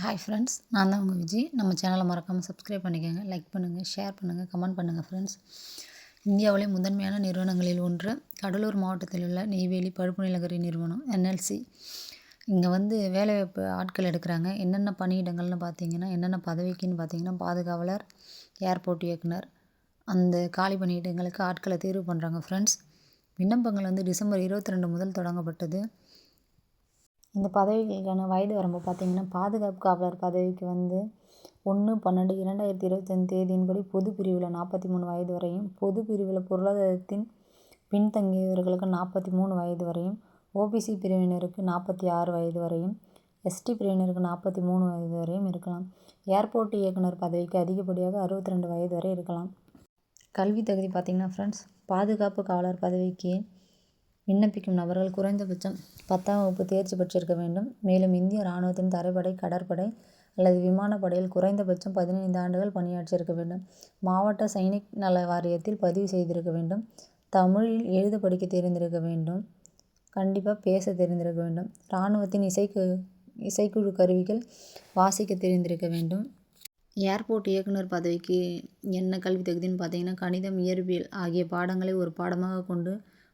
Hi friends நான் தான் உங்கள் விஜய். நம்ம சேனலை மறக்காமல் சப்ஸ்கிரைப் பண்ணிக்கோங்க லைக் பண்ணுங்கள் ஷேர் பண்ணுங்கள் கமெண்ட் பண்ணுங்கள் ஃப்ரெண்ட்ஸ் இந்தியாவிலே முதன்மையான நிறுவனங்களில் ஒன்று கடலூர் மாவட்டத்தில் உள்ள நெய்வேலி பழுப்பு நிலக்கரி நிறுவனம் என்எல்சி இங்கே வந்து வேலைவாய்ப்பு ஆட்கள் எடுக்கிறாங்க. என்னென்ன பணியிடங்கள்னு பார்த்தீங்கன்னா என்னென்ன பதவிக்குன்னு பார்த்தீங்கன்னா பாதுகாவலர் ஏர்போர்ட் இயக்குனர் அந்த காலி பணியிடங்களுக்கு ஆட்களை தேர்வு பண்ணுறாங்க ஃப்ரெண்ட்ஸ் விண்ணப்பங்கள் வந்து டிசம்பர் இருபத்தி ரெண்டு முதல் தொடங்கப்பட்டது. இந்த பதவிகளுக்கான வயது வரம்பு பார்த்திங்கன்னா பாதுகாப்பு காவலர் பதவிக்கு வந்து ஒன்று பன்னெண்டு இரண்டாயிரத்தி இருபத்தஞ்சு தேதியின்படி பொது பிரிவில் நாற்பத்தி மூணு வயது வரையும் பொது பிரிவில் பொருளாதாரத்தின் பின்தங்கியவர்களுக்கு நாற்பத்தி மூணு வயது வரையும் ஓபிசி பிரிவினருக்கு நாற்பத்தி ஆறு வயது வரையும் எஸ்டி பிரிவினருக்கு நாற்பத்தி மூணு வயது வரையும் இருக்கலாம். ஏர்போர்ட் இயக்குனர் பதவிக்கு அதிகப்படியாக அறுபத்தி ரெண்டு வயது வரை இருக்கலாம். கல்வி தகுதி பார்த்திங்கன்னா ஃப்ரெண்ட்ஸ் பாதுகாப்பு காவலர் பதவிக்கு விண்ணப்பிக்கும் நபர்கள் குறைந்தபட்சம் பத்தாம் வகுப்பு தேர்ச்சி பெற்றிருக்க வேண்டும். மேலும் இந்திய இராணுவத்தின் தரைப்படை கடற்படை அல்லது விமானப்படையில் குறைந்தபட்சம் பதினைந்து ஆண்டுகள் பணியாற்றியிருக்க வேண்டும். மாவட்ட சைனிக் நல வாரியத்தில் பதிவு செய்திருக்க வேண்டும். தமிழில் எழுத படிக்க தெரிந்திருக்க வேண்டும். கண்டிப்பாக பேச தெரிந்திருக்க வேண்டும். இராணுவத்தின் இசைக்கு இசைக்குழு கருவிகள் வாசிக்க தெரிந்திருக்க வேண்டும். ஏர்போர்ட் இயக்குனர் பதவிக்கு என்ன கல்வி தகுதின்னு பார்த்தீங்கன்னா கணிதம் இயற்பியல் ஆகிய பாடங்களை ஒரு பாடமாக கொண்டு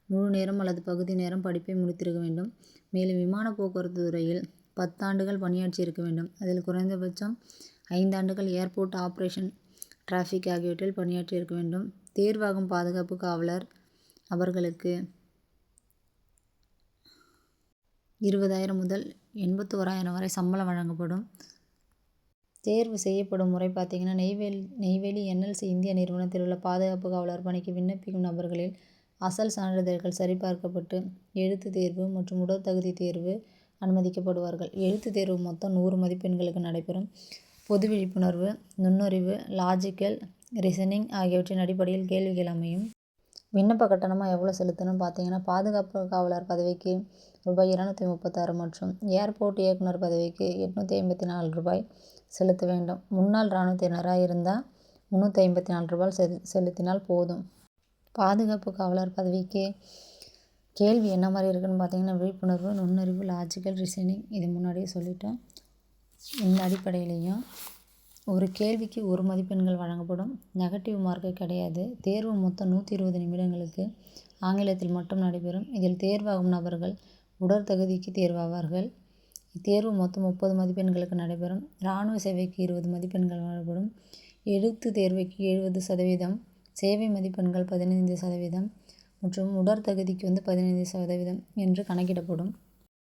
முழு நேரம் அல்லது பகுதி நேரம் படிப்பை முடித்திருக்க வேண்டும். மேலும் விமான போக்குவரத்து துறையில் பத்தாண்டுகள் பணியாற்றியிருக்க வேண்டும். அதில் குறைந்தபட்சம் ஐந்தாண்டுகள் ஏர்போர்ட் ஆப்ரேஷன் டிராஃபிக் ஆகியவற்றில் பணியாற்றியிருக்க வேண்டும். தேர்வாகும் பாதுகாப்பு காவலர் அவர்களுக்கு இருபதாயிரம் முதல் எண்பத்தி ஓராயிரம் வரை சம்பளம் வழங்கப்படும். தேர்வு செய்யப்படும் முறை பார்த்திங்கன்னா நெய்வேலி நெய்வேலி என்எல்சி இந்திய நிறுவனத்தில் உள்ள பாதுகாப்பு காவலர் பணிக்கு விண்ணப்பிக்கும் நபர்களில் அசல் சான்றிதழ்கள் சரிபார்க்கப்பட்டு எழுத்துத் தேர்வு மற்றும் உடற்தகுதி தேர்வு அனுமதிக்கப்படுவார்கள். எழுத்துத் தேர்வு மொத்தம் நூறு மதிப்பெண்களுக்கு நடைபெறும். பொது விழிப்புணர்வு நுண்ணறிவு லாஜிக்கல் ரிசனிங் ஆகியவற்றின் அடிப்படையில் கேள்விகள் அமையும். விண்ணப்ப கட்டணமாக எவ்வளோ செலுத்தணும் பார்த்தீங்கன்னா பாதுகாப்பு காவலர் பதவிக்கு ரூபாய் இருநூற்றி முப்பத்தாறு மற்றும் ஏர்போர்ட் இயக்குனர் பதவிக்கு எட்நூற்றி ஐம்பத்தி நாலு ரூபாய் செலுத்த வேண்டும். முன்னாள் இராணுவத்தினராக இருந்தால் முந்நூற்றி ஐம்பத்தி நாலு ரூபாய் செலுத்தினால் போதும். பாதுகாப்பு காவலர் பதவிக்கு கேள்வி என்ன மாதிரி இருக்குதுன்னு பார்த்தீங்கன்னா விழிப்புணர்வு நுண்ணறிவு லாஜிக்கல் ரீசனிங் இது முன்னாடியே சொல்லிட்டோம். இந்த அடிப்படையிலையும் ஒரு கேள்விக்கு ஒரு மதிப்பெண்கள் வழங்கப்படும். நெகட்டிவ் மார்க்கு கிடையாது. தேர்வு மொத்தம் நூற்றி இருபது நிமிடங்களுக்கு ஆங்கிலத்தில் மட்டும் நடைபெறும். இதில் தேர்வாகும் நபர்கள் உடற்தகுதிக்கு தேர்வாவார்கள். இத்தேர்வு மொத்தம் முப்பது மதிப்பெண்களுக்கு நடைபெறும். இராணுவ சேவைக்கு இருபது மதிப்பெண்கள் வழங்கப்படும். எழுத்து தேர்வுக்கு எழுபது சதவீதம் சேவை மதிப்பெண்கள் பதினைந்து சதவீதம் மற்றும் உடற்தகுதிக்கு வந்து பதினைந்து சதவீதம் என்று கணக்கிடப்படும்.